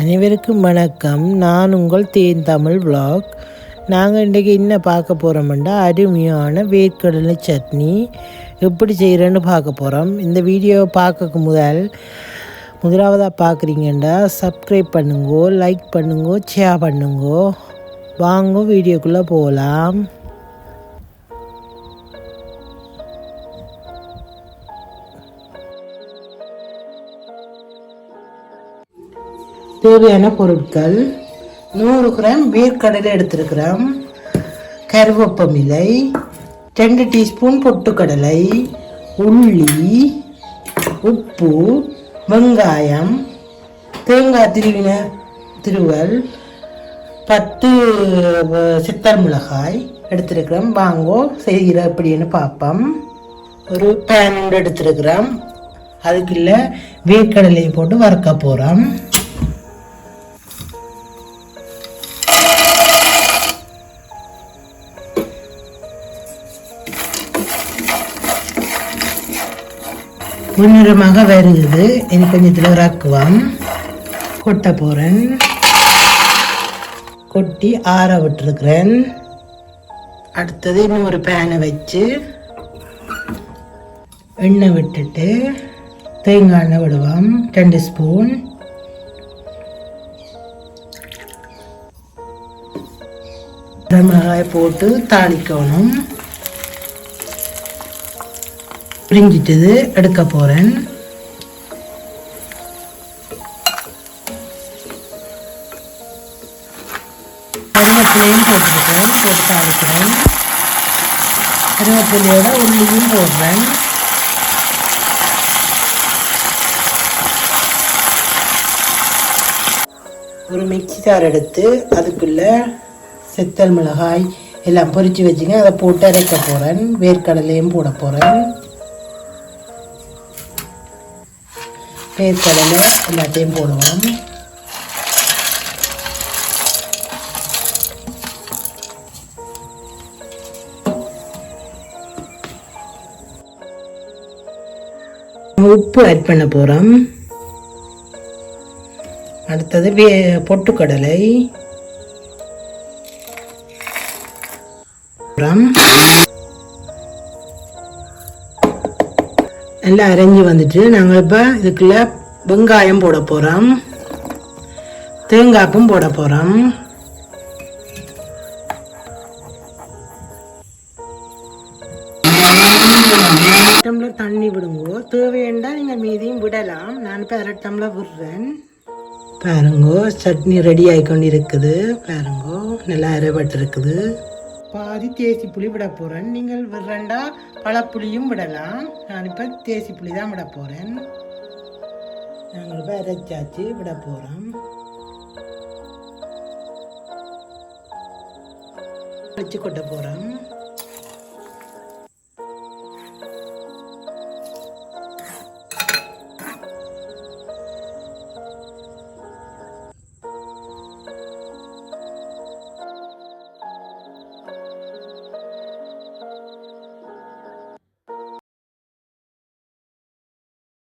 அனைவருக்கும் வணக்கம். நான் உங்கள் தேன் தமிழ் விளாக் நாங்கள் இன்றைக்கி என்ன பார்க்க போகிறோம்னா அருமையான வேர்க்கடலை சட்னி. எப்படி செய்கிறேன்னு பார்க்க போகிறோம் இந்த வீடியோவை பார்க்க முதல் முதலாவதாக பார்க்குறீங்கன்னா சப்ஸ்கிரைப் பண்ணுங்கோ லைக் பண்ணுங்கோ ஷேர் பண்ணுங்கோ. வாங்கோ வீடியோக்குள்ளே போகலாம் தேவையான பொருட்கள். நூறு கிராம் வேர்க்கடலை எடுத்திருக்கிறோம். கருவேப்பமிலை ரெண்டு டீஸ்பூன் பொட்டுக்கடலை உள்ளி உப்பு வெங்காயம் தேங்காய் திருவின திருவல் பத்து சித்தர் மிளகாய் எடுத்திருக்கிறோம். வாங்கோ செய்கிற எப்படின்னு பார்ப்போம். ஒரு பேன் எடுத்துருக்குறோம் எடுத்திருக்கிறோம். அதுக்குள்ள வேர்க்கடலையை போட்டு வறுக்க போகிறோம் பொன்னிறமாக வருகிறது. இனி கொஞ்சத்தில் இறக்குவோம் கொட்ட போகிறேன் கொட்டி ஆற விட்டுருக்குறேன். அடுத்தது இன்னும் ஒரு பேனை வச்சு எண்ணெய் விட்டுட்டு தேங்காய் எண்ணெய் விடுவோம். ரெண்டு ஸ்பூன். மிளகாய் போட்டு தாளிக்கணும். பிரிஞ்சிட்டது எடுக்க போகிறேன் கருவேப்பிலையும் போட்டிருக்கேன் போட்டு தாளிக்கிறேன் கருவேப்பிலையோட உள்ளியும் போடுறேன். ஒரு மிக்ஸி ஜார் எடுத்து அதுக்குள்ள செத்தல் மிளகாய் எல்லாம் பொறிச்சு வச்சுங்க. அதை போட்டு அரைக்க போகிறேன் வேர்க்கடலையும் போட போகிறேன் வேர்க்கடலை எல்லாத்தையும் போடுவோம். உப்பு ஆட் பண்ண போகிறோம் அடுத்தது வே பொட்டுக்கடலை. அப்புறம் நல்லா அரைஞ்சி வந்துட்டு நாங்கள் இப்போ இதுக்குள்ள வெங்காயம் போட போகிறோம் தேங்காய்ப்பும் போட போகிறோம் டம்ளர் தண்ணி விடுங்கோ. தேவையண்டா நீங்கள் மீதியும் விடலாம். நான் இப்போ அரை டம்ளர் விடுறேன். பாருங்கோ சட்னி ரெடி ஆகிக்கொண்டு இருக்குது பாருங்கோ நல்லா அரைபட்டு இருக்குது பாதி தேசி புளி விட போகிறேன் நீங்கள் விடுறேன்டா பழப்புளியும் விடலாம். நான் இப்போ தேசி புளி தான் விட போகிறேன் நாங்கள் இப்போ இறைச்சாச்சு விட போகிறோம் வச்சு கொட்ட போகிறோம்